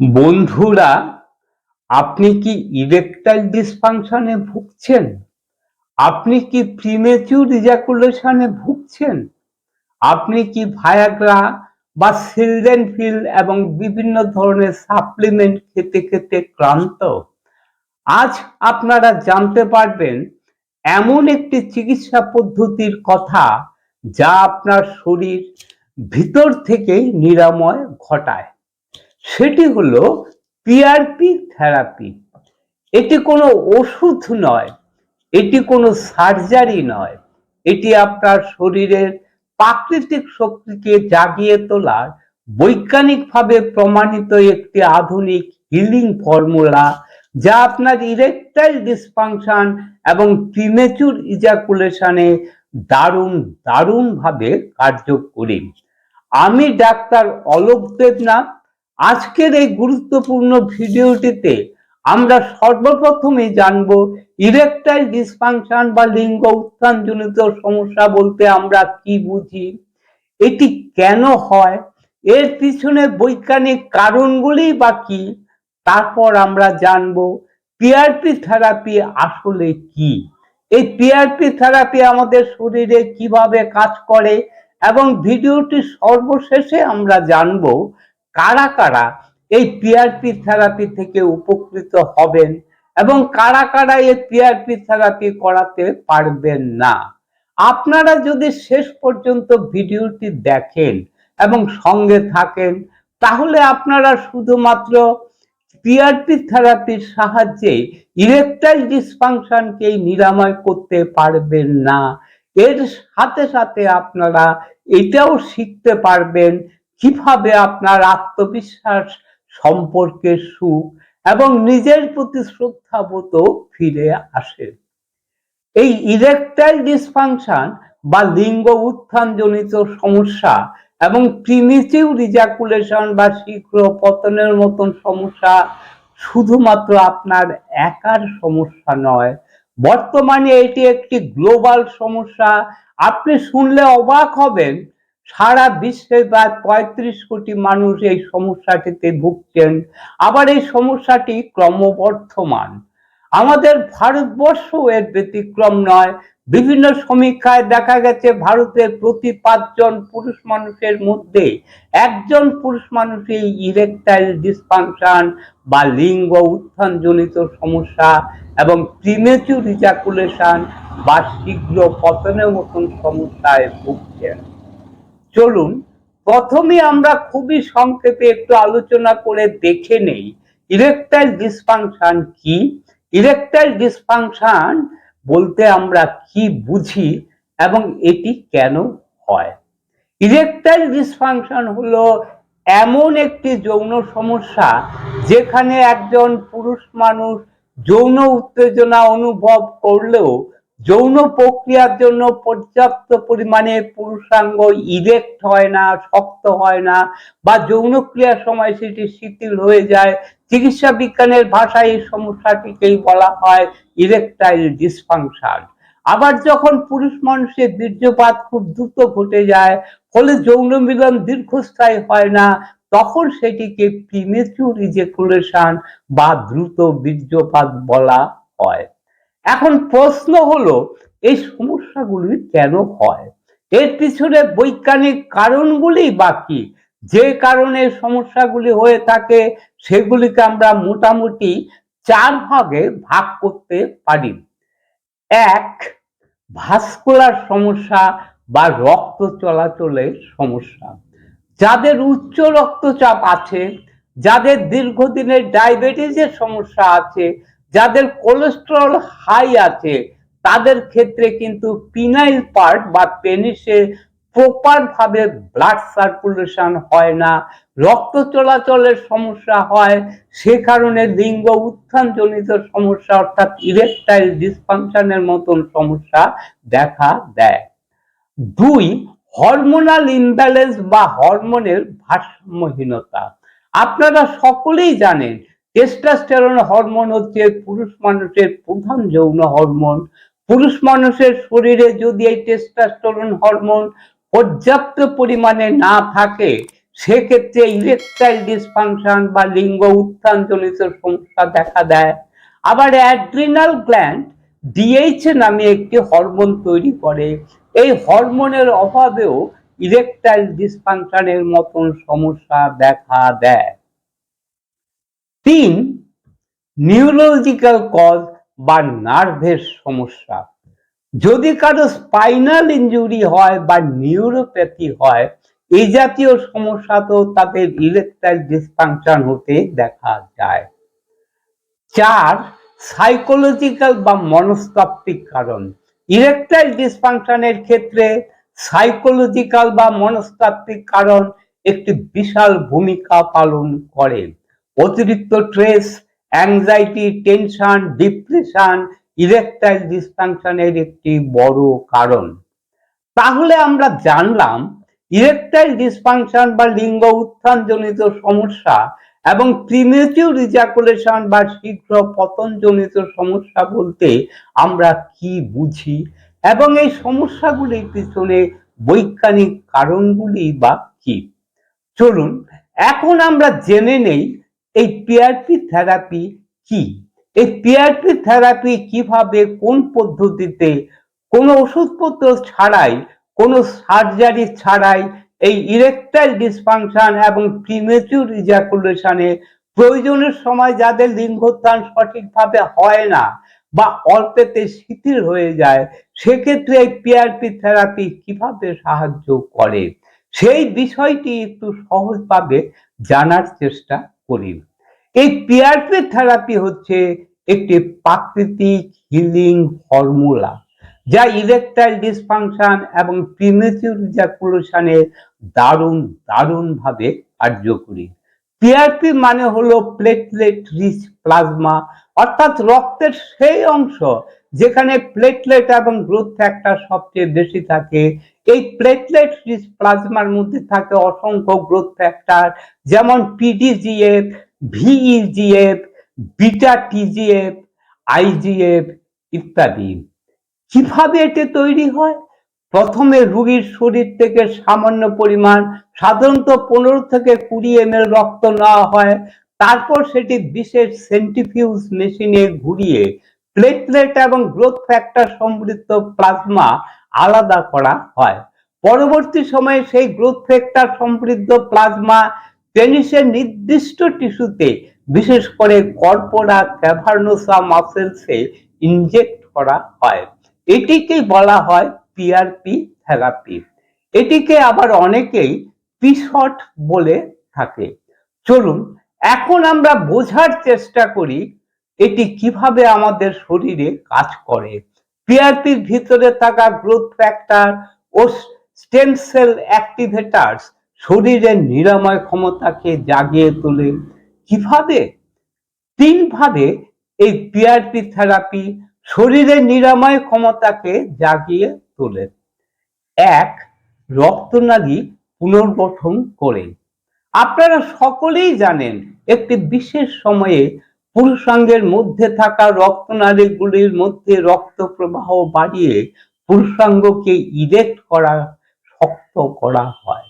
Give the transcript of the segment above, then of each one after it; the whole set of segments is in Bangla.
বন্ধুরা, আপনি কি ইরেকটাইল ডিসফাংশনে ভুগছেন? আপনি কি প্রিমেচিউর ইজাকুলেশনে ভুগছেন? আপনি কি ভায়াগ্রা বা সিলডেনফিল এবং বিভিন্ন ধরনের সাপ্লিমেন্ট খেতে খেতে ক্লান্ত? আজ আপনারা জানতে পারবেন এমন একটি চিকিৎসা পদ্ধতির কথা যা আপনার শরীর ভিতর থেকেই নিরাময় ঘটায়। সেটি হলো পিআরপি থেরাপি এটি কোনো ওষুধ নয়, এটি কোনো সার্জারি নয়, এটি আপনার শরীরের প্রাকৃতিক শক্তিকে জাগিয়ে তোলার, বৈজ্ঞানিকভাবে প্রমাণিত একটি আধুনিক হিলিং ফর্মুলা যা আপনার ইরেকটাইল ডিসফাংশন এবং প্রিমেচুর ইজাকুলেশনে দারুণ, দারুণভাবে কার্যকরী। আমি ডাক্তার অলোক দেবনাথ আজকের এই গুরুত্বপূর্ণ ভিডিওটিতে আমরা সর্বপ্রথমে জানব ইরেকটাইল ডিসফাংশন বা লিঙ্গ উত্থানজনিত সমস্যা বলতে আমরা কি বুঝি, এটি কেন হয়, এর পিছনে বৈজ্ঞানিক কারণগুলি বা কি, তারপর আমরা জানব পিআরপি থেরাপি আসলে কি, এই পিআরপি থেরাপি আমাদের শরীরে কীভাবে কাজ করে, এবং ভিডিওটি সর্বশেষে আমরা জানব কারা কারা এই পিআরপি থেরাপি থেকে উপকৃত হবেন এবং কারা কারা এই পিআরপি থেরাপি করাতে পারবেন না? আপনারা যদি শেষ পর্যন্ত ভিডিওটি দেখেন এবং সঙ্গে থাকেন, তাহলে আপনারা শুধুমাত্র পিআরপি থেরাপির সাহায্যে ইরেকটাইল ডিসফাংশনকেই নিরাময় করতে পারবেন না। এর সাথে সাথে আপনারা এটাও শিখতে পারবেন কীভাবে আপনার আত্মবিশ্বাস সম্পর্কে সুখ এবং নিজের প্রতি শ্রদ্ধাবোধ ফিরে আসে? এই ইরেকটাইল ডিসফাংশন বা লিঙ্গ উত্থানজনিত সমস্যা এবং প্রিমিটিভ রিজাকুলেশন বা শীঘ্র পতনের মতন সমস্যা শুধুমাত্র আপনার একার সমস্যা নয়, বর্তমানে এটি একটি গ্লোবাল সমস্যা। আপনি শুনলে অবাক হবেন সারা বিশ্বে প্রায় পঁয়ত্রিশ কোটি মানুষ এই সমস্যাটিতে ভুগছেন। আবার এই সমস্যাটি ক্রমবর্ধমান। আমাদের ভারতবর্ষ এর ব্যতিক্রম নয়। বিভিন্ন সমীক্ষায় দেখা গেছে, ভারতের প্রতি পাঁচজন পুরুষ মানুষের মধ্যে একজন পুরুষ মানুষই ইরেকটাইল ডিসফাংশন বা লিঙ্গ উত্থানজনিত সমস্যা এবং প্রিমেচুর রিজাকুলেশন বা শীঘ্র পতনের মতন সমস্যায় ভুগছেন। চলুন, প্রথমে আমরা খুবই সংক্ষেপে একটু আলোচনা করে দেখে নেই ইরেকটাইল ডিসফাংশন কি? ইরেকটাইল ডিসফাংশন বলতে আমরা কি বুঝি এবং এটি কেন হয়? ইরেকটাইল ডিসফাংশন হলো এমন একটি যৌন সমস্যা যেখানে একজন পুরুষ মানুষ যৌন উত্তেজনা অনুভব করলেও যৌন প্রক্রিয়ার জন্য পর্যাপ্ত পরিমাণে পুরুষাঙ্গ ইরেক্ট হয় না, শক্ত হয় না বা যৌন ক্রিয়ার সময় সেটি শিথিল হয়ে যায়। চিকিৎসা বিজ্ঞানের ভাষায় এই সমস্যাটিকেই বলা হয় ইরেকটাইল ডিসফাংশন আবার যখন পুরুষ মানুষের বীর্যপাত খুব দ্রুত ঘটে যায়, ফলে যৌন মিলন দীর্ঘস্থায়ী হয় না, তখন সেটিকে প্রিমেচুর ইজেকুলেশন বা দ্রুত বীর্যপাত বলা হয়। এখন প্রশ্ন হলো, এই সমস্যাগুলি কেন হয়? এর পিছনে বৈজ্ঞানিক কারণগুলি বা কি যে কারণে সমস্যাগুলি হয়ে থাকে, সেগুলিকে আমরা মোটামুটি চার ভাগে ভাগ করতে পারি। এক, ভাস্কুলার সমস্যা বা রক্ত চলাচলের সমস্যা। যাদের উচ্চ রক্তচাপ আছে, যাদের দীর্ঘদিনের ডায়াবেটিসের সমস্যা আছে যাদের কোলেস্ট্রল হাই আছে, তাদের ক্ষেত্রে কিন্তু পিনাইল পার্ট বা পেনিসে প্রপার ভাবে ব্লাড সার্কুলেশন হয় না, রক্ত চলাচলের সমস্যা হয়, সে কারণে লিঙ্গ উত্থানজনিত সমস্যা অর্থাৎ ইরেকটাইল ডিসফাংশনের মতন সমস্যা দেখা দেয়। দুই হরমোনাল ইমব্যালেন্স বা হরমোনের ভারসাম্যহীনতা। আপনারা সকলেই জানেন টেস্টাস্টেরন হরমোন হচ্ছে পুরুষ মানুষের প্রধান যৌন হরমোন পুরুষ মানুষের শরীরে যদি এই টেস্টাস্টেরন হরমোন পর্যাপ্ত পরিমাণে না থাকে, সেক্ষেত্রে ইরেকটাইল ডিসফাংশন বা লিঙ্গ উত্থানজনিত সমস্যা দেখা দেয়। আবার অ্যাড্রিনাল গ্ল্যান্ড ডিএইচ নামে একটি হরমোন তৈরি করে। এই হরমোনের অভাবেও ইরেকটাইল ডিসফাংশনের মতন সমস্যা দেখা দেয়। তিন নিউরোলজিক্যাল কজ বা নার্ভের সমস্যা। যদি কারও স্পাইনাল ইনজুরি হয় বা নিউরোপ্যাথি হয়, এই জাতীয় সমস্যা তো তাদের ইলেকট্রাইল ডিসফাংশন হতে দেখা যায়। চার সাইকোলজিক্যাল বা মনস্তাত্ত্বিক কারণ। ইরেকটাইল ডিসফাংশনের ক্ষেত্রে সাইকোলজিক্যাল বা মনস্তাত্ত্বিক কারণ একটি বিশাল ভূমিকা পালন করে। অতিরিক্ত stress anxiety tension depression erectile ডিসফাংশনের একটি বড় কারণ। তাহলে আমরা জানলাম ইরেকটাইল ডিসফাংশন বা লিঙ্গ উত্থানজনিত সমস্যা এবং প্রিমেচিউর রিজাকুলেশন বা শীঘ্র পতনজনিত সমস্যা বলতে আমরা কি বুঝি এবং এই সমস্যাগুলির পিছনে বৈজ্ঞানিক কারণগুলি বা কি? চলুন, এখন আমরা জেনে নেই এই পিআরপি থেরাপি কি? এই পিআরপি থেরাপি কীভাবে, কোন পদ্ধতিতে, কোনো ওষুধপত্র ছাড়াই, কোনো সার্জারি ছাড়াই এই ইরেকটাইল ডিসফাংশন এবং প্রিমেচুর ইজাকুলেশনে প্রয়োজনের সময় যাদের লিঙ্গোত্থান সঠিকভাবে হয় না বা অল্পেতে শিথিল হয়ে যায়, সেক্ষেত্রে এই পিআরপি থেরাপি কীভাবে সাহায্য করে? সেই বিষয়টি একটু সহজভাবে জানার চেষ্টা করি। এই পিআরপি থেরাপি হচ্ছে একটি প্রাকৃতিক হিলিং ফর্মুলা যা ইলেকট্রাইল ডিসফাংশন এবং প্রিমেচিউর ইজাকুলেশনে দারুণ, দারুণভাবে কার্যকরী। পিআরপি মানে হলো প্লেটলেট রিচ প্লাজমা অর্থাৎ রক্তের সেই অংশ যেখানে প্লেটলেট এবং গ্রোথ ফ্যাক্টর সবচেয়ে বেশি থাকে এই প্লেটলেট রিচ প্লাজমার মধ্যে থাকে অসংখ্য গ্রোথ ফ্যাক্টর যেমন PDGF VEGF beta TGF IGF ইত্যাদি। কীভাবে এটি তৈরি হয়? প্রথমে রোগীর শরীর থেকে সামান্য পরিমাণ সাধারণত পনেরো থেকে কুড়ি এম রক্ত নেওয়া হয়। তারপর সেটি বিশেষ সেন্টিফিউজ মেশিনে ঘুরিয়ে প্লেটলেট এবং গ্রোথ ফ্যাক্টর সমৃদ্ধ প্লাজমা আলাদা করা হয়। পরবর্তী সময়ে সেই গ্রোথ ফ্যাক্টর সমৃদ্ধ প্লাজমা টেনিসের নির্দিষ্ট টিস্যুতে, বিশেষ করে কর্পোরা ক্যাভার্নোসা মাসেলসে ইনজেক্ট করা হয়। এটিকেই বলা হয় পিআরপি থেরাপি এটিকে আবার অনেকেই পিশট বলে থাকে। চলুন, এখন আমরা বোঝার চেষ্টা করি এটি কীভাবে আমাদের শরীরে কাজ করে। পিআরপির ভিতরে থাকা গ্রোথ ফ্যাক্টর ও স্টেম সেল অ্যাক্টিভেটার্স শরীরের নিরাময় ক্ষমতাকে জাগিয়ে তোলে। কীভাবে? তিনভাবে এই পিআরপি থেরাপি শরীরের নিরাময় ক্ষমতাকে জাগিয়ে তোলে। এক, রক্তনালী পুনর্গঠন করে। আপনারা সকলেই জানেন, একটি বিশেষ সময়ে পুরুষাঙ্গের মধ্যে থাকা রক্তনালীগুলির মধ্যে রক্ত প্রবাহ বাড়িয়ে পুরুষাঙ্গকে ইরেক্ট করা, শক্ত করা হয়।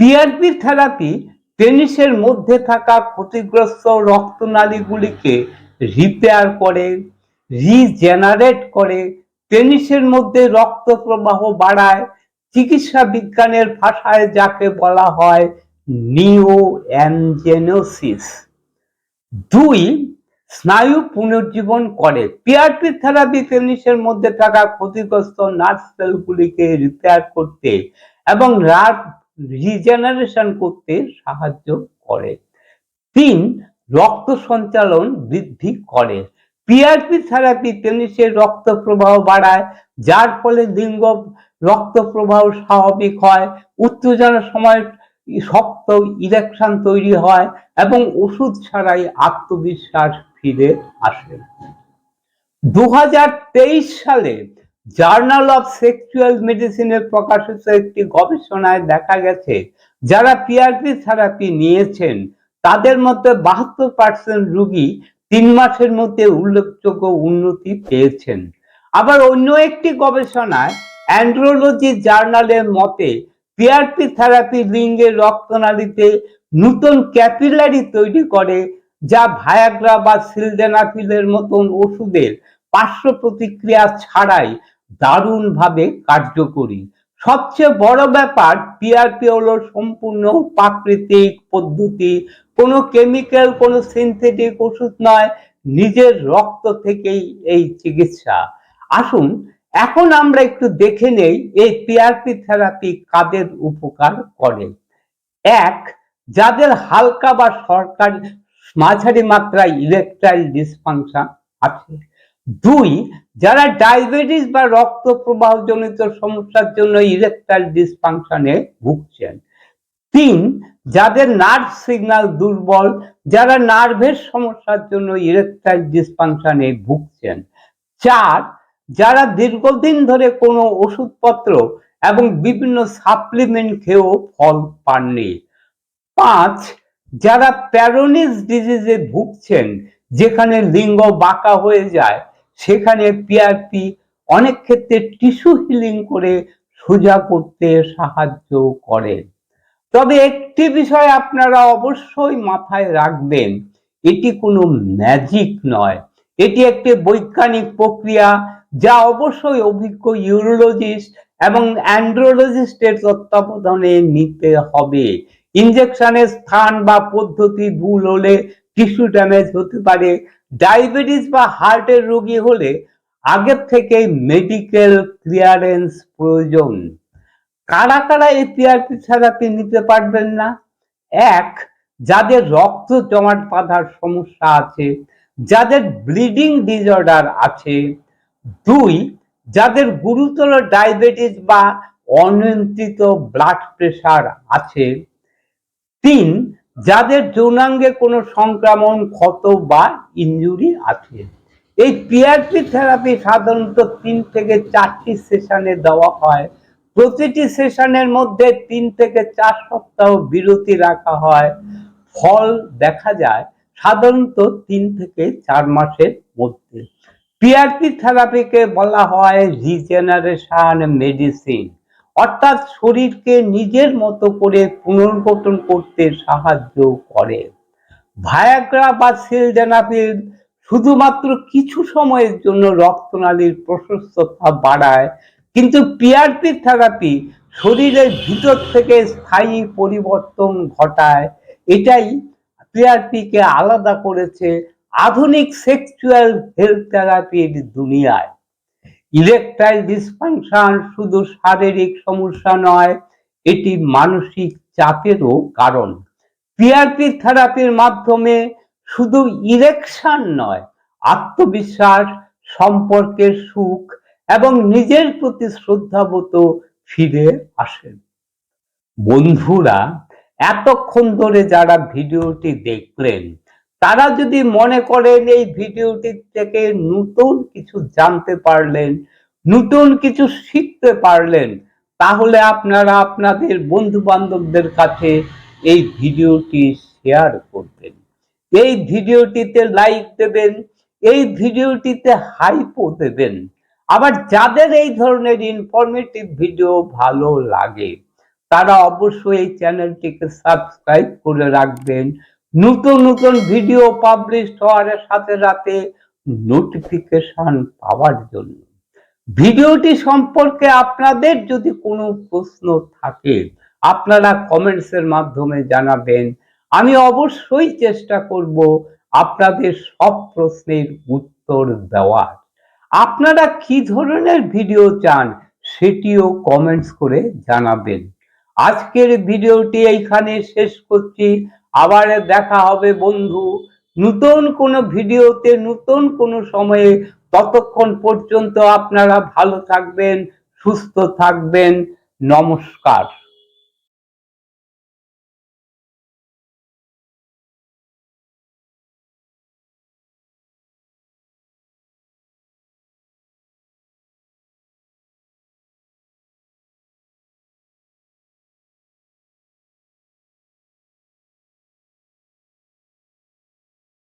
পিআরপি থেরাপি টেনিসের মধ্যে থাকা ক্ষতিগ্রস্ত রক্তনালীগুলিকে রিপেয়ার করে, রিজেনারেট করে টেনিসের মধ্যে রক্ত প্রবাহ বাড়ায়। চিকিৎসা বিজ্ঞানের ভাষায় যাকে বলা হয় নিও অ্যানজেনোসিস দুই, স্নায়ু পুনর্জীবন করে। পিআরপি থেরাপি টেনিসের মধ্যে থাকা ক্ষতিগ্রস্ত নার্ভ সেলগুলিকে রিপেয়ার করতে এবং রিজেনারেশন করতে সাহায্য করে। তিন, রক্ত সঞ্চালন বৃদ্ধি করে। পিআরপি থেরাপি টেনিসের রক্ত প্রবাহ বাড়ায়, যার ফলে লিঙ্গ রক্ত প্রবাহ স্বাভাবিক হয়, উত্তেজনার সময় শক্ত ইলেকশন তৈরি হয় এবং ওষুধ ছাড়াই আত্মবিশ্বাস ফিরে আসে। দুই হাজার তেইশ সালে জার্নাল অফ সেক্সুয়াল মেডিসিনের প্রকাশিত একটি গবেষণায় দেখা গেছে, যারা পিআরপি থেরাপি নিয়েছেন, তাদের মধ্যে বাহাত্তর পার্সেন্ট রুগী তিন মাসের মধ্যে উল্লেখযোগ্য উন্নতি পেয়েছেন। আবার অন্য একটি গবেষণায় অ্যান্ড্রোলজি জার্নালের মতে পিআরপি থেরাপি লিঙ্গের রক্তনালীতে নতুন ক্যাপিলারি তৈরি করে, যা ভায়াগ্রা বা সিলডেনাফিলের মতন ওষুধের পার্শ্ব প্রতিক্রিয়া ছাড়াই দারুণভাবে কার্যকরী। সবচেয়ে বড় ব্যাপার পিআরপি হলো সম্পূর্ণ প্রাকৃতিক পদ্ধতি। কোনো কেমিক্যাল, কোনো সিনথেটিক ওষুধ নয়, নিজের রক্ত থেকেই এই চিকিৎসা। আসুন এখন আমরা একটু দেখে নেই এই পিআরপি থেরাপি কাদের উপকার করে। এক, যাদের হালকা বা সরকারি মাঝারি মাত্রায় ইলেকট্রাইল ডিসফাংশন আছে। দুই, যারা ডায়াবেটিস বা রক্ত প্রবাহজনিত সমস্যার জন্য ইলেকট্রাইল ডিসফাংশনে ভুগছেন। তিন, যাদের নার্ভ সিগন্যাল দুর্বল, যারা নার্ভের সমস্যার জন্য ইলেকট্রাইল ডিসফাংশনে ভুগছেন। চার যারা দীর্ঘদিন ধরে কোনো ওষুধপত্র এবং বিভিন্ন সাপ্লিমেন্ট খেয়েও ফল পাননি। পাঁচ, যারা প্যারোনিস ডিজিজে ভুগছেন, যেখানে লিঙ্গ বাঁকা হয়ে যায়, সেখানে পিআরপি অনেক ক্ষেত্রে টিস্যু হিলিং করে সোজা করতে সাহায্য করে। তবে একটি বিষয় আপনারা অবশ্যই মাথায় রাখবেন, এটি কোনো ম্যাজিক নয়। এটি একটি বৈজ্ঞানিক প্রক্রিয়া যা অবশ্যই অভিজ্ঞ ইউরোলজিস্ট এবং অ্যান্ড্রোলজিস্টের তত্ত্বাবধানে নিতে হবে। ইনজেকশনের স্থান বা পদ্ধতি ভুল হলে টিস্যু ড্যামেজ হতে পারে ডায়াবেটিস বা হার্টের রোগী হলে আগের থেকে মেডিকেল ক্লিয়ারেন্স প্রয়োজন। কারা কারা এই পিআরপি থেরাপি নিতে পারবেন না? এক, যাদের রক্ত জমাট বাঁধার সমস্যা আছে, যাদের ব্লিডিং ডিসঅর্ডার আছে দুই, যাদের গুরুতর ডায়াবেটিস বা অনিয়ন্ত্রিত ব্লাড প্রেশার আছে, তিন, যাদের যৌনাঙ্গে কোনো সংক্রমণ ক্ষত বা ইনজুরি আছে। এই পিআরপি থেরাপি সাধারণত তিন থেকে চারটি সেশনে দেওয়া হয়। প্রতিটি সেশনের মধ্যে তিন থেকে চার সপ্তাহ বিরতি রাখা হয়। ফল দেখা যায় সাধারণত তিন থেকে চার মাসের মধ্যে। পিআরপি থেরাপিকে বলা হয় রিজেনারেশন মেডিসিন অর্থাৎ শরীরকে নিজের মতো করে পুনর্গঠন করতে সাহায্য করে। ভায়াগ্রা বা সিলডেনাফিল শুধুমাত্র কিছু সময়ের জন্য রক্তনালীর প্রশস্ততা বাড়ায়, কিন্তু পিআরপি থেরাপি শরীরের ভিতর থেকে স্থায়ী পরিবর্তন ঘটায়। এটাই পিআরপিকে আলাদা করেছে আধুনিক সেক্সুয়াল হেলথ থেরাপির দুনিয়ায়। ইলেকট্রাইল ডিসফাংশন শুধু শারীরিক সমস্যা নয়, এটি মানসিক চাপেরও কারণ। পিআরপি থেরাপির মাধ্যমে শুধু ইলেকশন নয়, আত্মবিশ্বাস, সম্পর্কের সুখ এবং নিজের প্রতি শ্রদ্ধাবোধ ফিরে আসেন বন্ধুরা, এতক্ষণ ধরে যারা ভিডিওটি দেখলেন তারা যদি মনে করেন এই ভিডিওটি থেকে নতুন কিছু জানতে পারলেন, নতুন কিছু শিখতে পারলেন, তাহলে আপনারা আপনাদের বন্ধু বান্ধবদের কাছে এই ভিডিওটি শেয়ার করবেন। এই ভিডিওটিতে লাইক দেবেন, এই ভিডিওটিতে হাইপও দেবেন। আবার যাদের এই ধরনের ইনফরমেটিভ ভিডিও ভালো লাগে, তারা অবশ্যই এই চ্যানেলটিকে সাবস্ক্রাইব করে রাখবেন। নতুন নতুন ভিডিও পাবলিশ হওয়ার সাথে সাথে নোটিফিকেশন পাওয়ার জন্য। ভিডিওটি সম্পর্কে আপনাদের যদি কোনো প্রশ্ন থাকে, আপনারা কমেন্টসের মাধ্যমে জানাবেন। আমি অবশ্যই চেষ্টা করব আপনাদের সব প্রশ্নের উত্তর দেওয়ার। আপনারা কি ধরনের ভিডিও চান সেটিও কমেন্টস করে জানাবেন। আজকের ভিডিওটি এইখানে শেষ করছি। আবার দেখা হবে বন্ধু। নতুন কোনো ভিডিওতে, নতুন কোনো সময়ে। ততক্ষণ পর্যন্ত আপনারা ভালো থাকবেন, সুস্থ থাকবেন। নমস্কার।